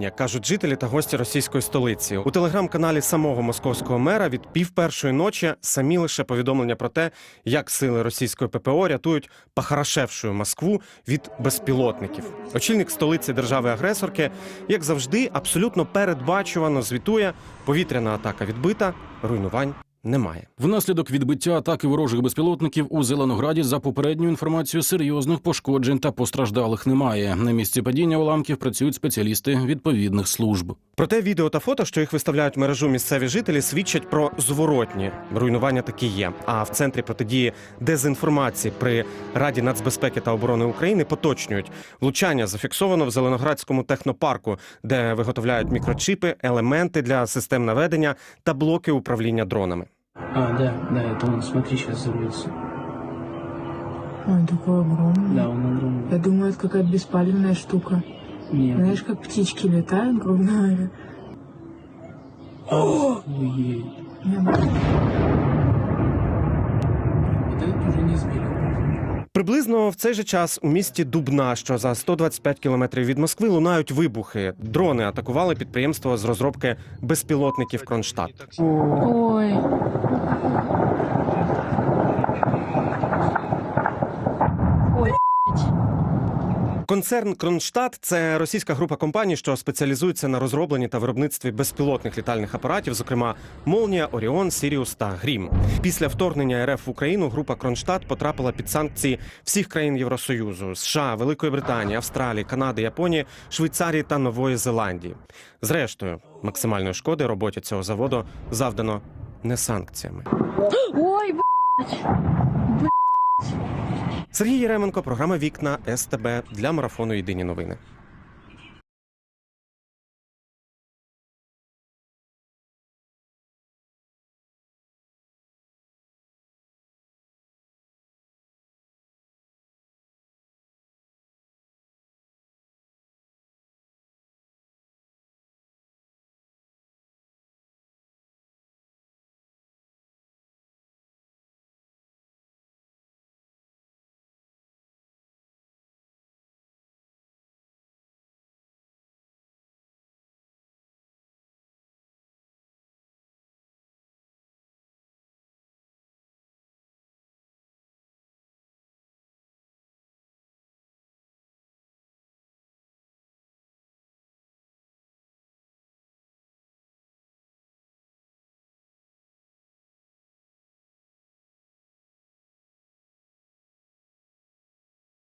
божевілля, кажуть жителі та гості російської столиці. У телеграм-каналі самого московського мера від пів першої ночі самі лише повідомлення про те, як сили російської ППО рятують похорошевшу Москву від безпілотників. Очільник столиці держави-агресорки, як завжди, абсолютно передбачувано звітує: повітряна атака відбита, руйнувань немає. Внаслідок відбиття атаки ворожих безпілотників у Зеленограді за попередню інформацію серйозних пошкоджень та постраждалих немає. На місці падіння уламків працюють спеціалісти відповідних служб. Проте відео та фото, що їх виставляють в мережу місцеві жителі, свідчать про зворотні руйнування такі є. А в центрі протидії дезінформації при Раді нацбезпеки та оборони України поточнюють влучання зафіксовано в Зеленоградському технопарку, де виготовляють мікрочіпи, елементи для систем наведення та блоки управління дронами. А, да, да, это он, смотри, сейчас взорвется. Ой, такой огромный. Да, он огромный. Я думаю, это какая-то беспалевная штука. Нет. Знаешь, как птички летают, грубо говоря. Охуеть. Вот это уже не сбили. Приблизно в цей же час у місті Дубна, що за 125 кілометрів від Москви, лунають вибухи. Дрони атакували підприємство з розробки безпілотників Кронштадт. Ой, Концерн Кронштадт це російська група компаній, що спеціалізується на розробленні та виробництві безпілотних літальних апаратів, зокрема Молнія, Оріон, Сіріус та Грім. Після вторгнення РФ в Україну група Кронштадт потрапила під санкції всіх країн Євросоюзу США, Великої Британії, Австралії, Канади, Японії, Швейцарії та Нової Зеландії. Зрештою, максимальної шкоди роботі цього заводу завдано не санкціями. Ой, Сергій Єременко, програма Вікна СТБ для марафону Єдині новини.